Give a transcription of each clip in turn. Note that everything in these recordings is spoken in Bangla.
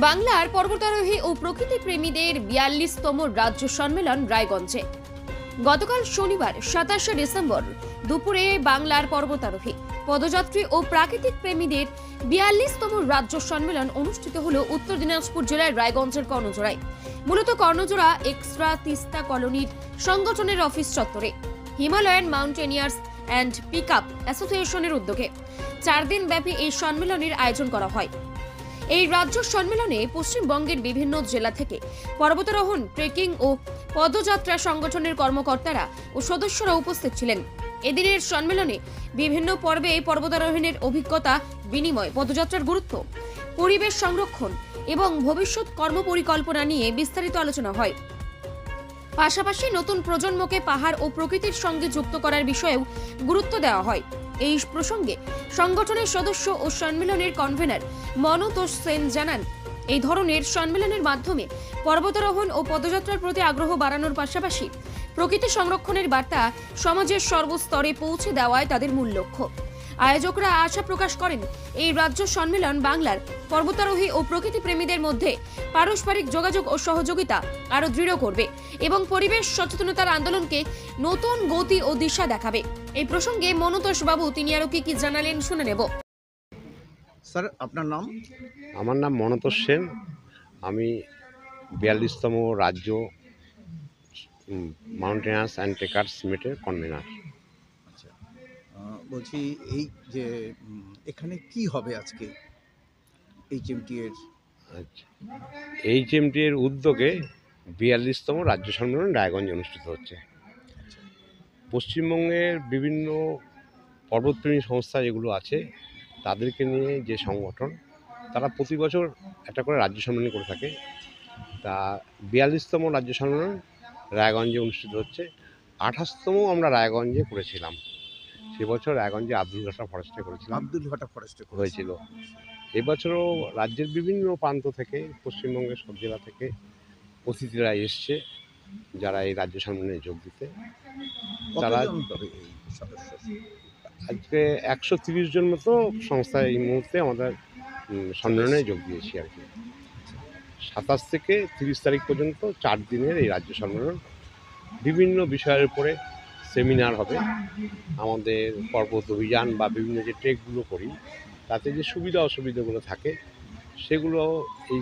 বাংলার পর্বতারোহী ও প্রকৃতি প্রেমীদের বিয়াল্লিশতম রাজ্য সম্মেলন রায়গঞ্জে। গতকাল শনিবার, সাতাশে ডিসেম্বর, দুপুরে বাংলার পর্বতারোহী। পদযাত্রী ও প্রাকৃতিক প্রেমীদের বিয়াল্লিশতম রাজ্য সম্মেলন অনুষ্ঠিত হল উত্তর দিনাজপুর জেলার রায়গঞ্জের কর্ণজোড়ায়। মূলত কর্ণজোড়া এক্সট্রা তিস্তা কলোনির সংগঠনের অফিস চত্বরে। Himalayan mountaineers and pick up অ্যাসোসিয়েশনের উদ্যোগে। চার দিন ব্যাপী এই সম্মেলনের আয়োজন করা হয়। এই রাজ্য সম্মেলনে পশ্চিমবঙ্গের বিভিন্ন জেলা থেকে পর্বতারোহণ ট্রেকিং ও পদযাত্রা সংগঠনের কর্মকর্তারা ও সদস্যরা উপস্থিত ছিলেন। এদিনের সম্মেলনে বিভিন্ন পর্বে পর্বতারোহণের অভিজ্ঞতা, বিনিময়, পদযাত্রার গুরুত্ব, পরিবেশ সংরক্ষণ এবং ভবিষ্যৎ কর্মপরিকল্পনা নিয়ে বিস্তারিত আলোচনা হয়। পাশাপাশি নতুন প্রজন্মকে পাহাড় ও প্রকৃতির সঙ্গে যুক্ত করার বিষয়েও গুরুত্ব দেওয়া হয়। এই প্রসঙ্গে সংগঠনের সদস্য ও সম্মেলনের কনভেনার মনোতোষ সেন জানান, এই ধরনের সম্মেলনের মাধ্যমে পর্বতারোহণ ও পদযাত্রার প্রতি আগ্রহ বাড়ানোর পাশাপাশি প্রকৃতি সংরক্ষণের বার্তা সমাজের সর্বস্তরে পৌঁছে দেওয়ায় তাদের মূল লক্ষ্য। আয়োজকরা আশা প্রকাশ করেন এই রাজ্য সম্মেলন বাংলার পর্বতারোহী ও প্রকৃতি প্রেমীদের মধ্যে পারস্পরিক যোগাযোগ ও সহযোগিতা আরও দৃঢ় করবে এবং পরিবেশ সচেতনতার আন্দোলনকে নতুন গতি ও দিশা দেখাবে। এই প্রসঙ্গে মনোতোষ বাবু তিনি আরও কি কি জানালেন শুনে নেব। স্যার আপনার নাম? আমার নাম মনতোষ সেন। আমি বিয়াল্লিশতম রাজ্য মাউন্টেনার্স অ্যান্ড ট্রেকার্স মিটের কনভেনার। বলছি এই যে এখানে কি হবে আজকে এইচএমটি এর আচ্ছা এইচএমটি এর উদ্যোগে বিয়াল্লিশতম রাজ্য সম্মেলন রায়গঞ্জে অনুষ্ঠিত হচ্ছে। পশ্চিমবঙ্গের বিভিন্ন পর্বতপ্রেমী সংস্থা যেগুলো আছে তাদেরকে নিয়ে যে সংগঠন তারা প্রতি বছর একটা করে রাজ্য সম্মেলন করে থাকে। তা বিয়াল্লিশতম রাজ্য সম্মেলন রায়গঞ্জে অনুষ্ঠিত হচ্ছে। আঠাশতম আমরা রায়গঞ্জে করেছিলাম। সে বছর রায়গঞ্জে আব্দুল ঘাটা ফরেস্টে করেছিলাম আব্দুল ঘাটা ফরেস্টে হয়েছিল। এবছরও রাজ্যের বিভিন্ন প্রান্ত থেকে পশ্চিমবঙ্গের সব জেলা থেকে অতিথিরা এসছে যারা এই রাজ্য সম্মেলনে যোগ দিতে। তারা আজকে একশো তিরিশ জন মতো সংস্থা এই মুহূর্তে আমাদের সম্মেলনে যোগ দিয়েছি আর কি। সাতাশ থেকে তিরিশ তারিখ পর্যন্ত চার দিনের এই রাজ্য সম্মেলন। বিভিন্ন বিষয়ের উপরে সেমিনার হবে। আমাদের পর্বত অভিযান বা বিভিন্ন যে ট্রেকগুলো করি, তাতে যে সুবিধা অসুবিধাগুলো থাকে, সেগুলো এই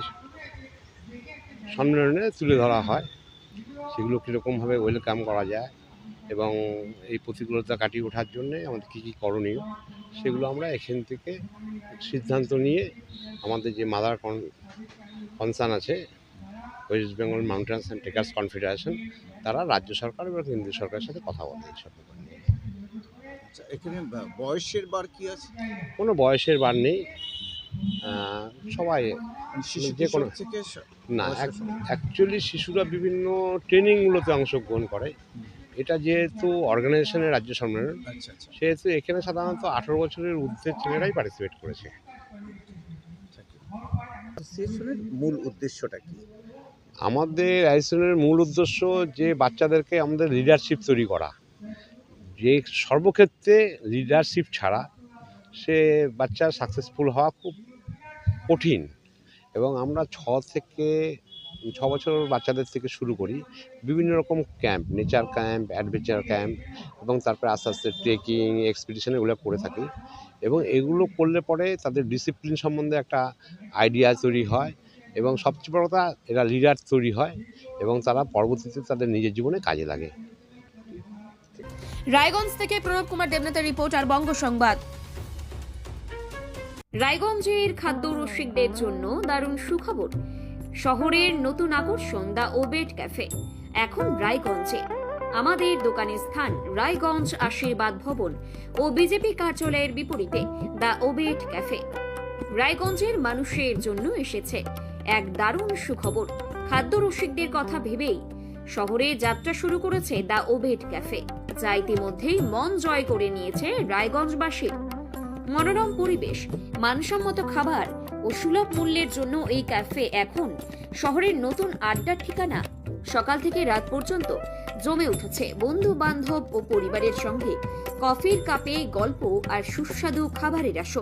সম্মেলনে তুলে ধরা হয়। সেগুলো কীরকমভাবে ওয়েলকাম করা যায় এবং এই প্রতিকূলতা কাটিয়ে ওঠার জন্যে আমাদের কী কী করণীয়, সেগুলো আমরা এখান থেকে সিদ্ধান্ত নিয়ে আমাদের যে মাদার কনসার্ন আছে West Bengal mountains and trekkers confederation তারা রাজ্য সরকার এবং কেন্দ্রীয় সরকারের সাথে কথা বলে এইসব ব্যাপার নিয়ে। আচ্ছা এখানে বয়সের বার কি আছে? কোনো বয়সের বার নেই। সবাই মানে যে কোনো- না অ্যাকচুয়ালি শিশুরা বিভিন্ন ট্রেনিংগুলোতে অংশগ্রহণ করে। এটা যেহেতু অর্গানাইজেশনের রাজ্য সম্মেলন আচ্ছা আচ্ছা। সেহেতু এখানে সাধারণত আঠারো বছরের ঊর্ধ্বের ছেলেরাই পার্টিসিপেট করেছে। অ্যাসোসিয়েশনের মূল উদ্দেশ্যটা কি? আমাদের অ্যাসোসিয়েশনের মূল উদ্দেশ্য যে বাচ্চাদেরকে আমাদের লিডারশিপ তৈরি করা। যে সর্বক্ষেত্রে লিডারশিপ ছাড়া সে বাচ্চা সাকসেসফুল হওয়া খুব কঠিন এবং আমরা ছ থেকে ছ বছর বাচ্চাদের থেকে শুরু করি। বিভিন্ন রকম camp nature camp adventure camp এবং তারপরে আস্তে আস্তে ট্রেকিং এক্সপিডিশন এগুলো করে থাকি। এবং এগুলো করলে পরে তাদের ডিসিপ্লিন সম্বন্ধে একটা আইডিয়া তৈরি হয়। এবং সবচেয়ে বড় কথা, এরা লিডার তৈরি হয় এবং তারা পরবর্তীতে তাদের নিজের জীবনে কাজে লাগে। রায়গঞ্জ থেকে প্রণব কুমার দেবনাথের রিপোর্ট আর বঙ্গ সংবাদ। রায়গঞ্জের খাদ্য রসিকদের জন্য দারুণ সুখবর। শহরের নতুন আকর্ষণ, দ্য ওবেট ক্যাফে। এখন রায়গঞ্জে। আমাদের দোকানের স্থান, রায়গঞ্জ আশীর্বাদ ভবন ও বিজেপি কার্যালয়ের বিপরীতে, দ্য ওবেট ক্যাফে। রায়গঞ্জের মানুষের জন্য এসেছে এক দারুণ সুখবর। খাদ্য রসিকদের কথা ভেবেই শহরে যাত্রা শুরু করেছে দ্য ওবেট ক্যাফে, যা ইতিমধ্যেই মন জয় করে নিয়েছে রায়গঞ্জবাসীর মনোরম পরিবেশ, মানসম্মত খাবার ও সুলভ মূল্যের জন্য এই ক্যাফে এখন শহরের নতুন আড্ডার ঠিকানা। সকাল থেকে রাত পর্যন্ত জমে উঠেছে বন্ধু বান্ধব ও পরিবারের সঙ্গে কফির কাপে গল্প আর সুস্বাদু খাবারের আসর।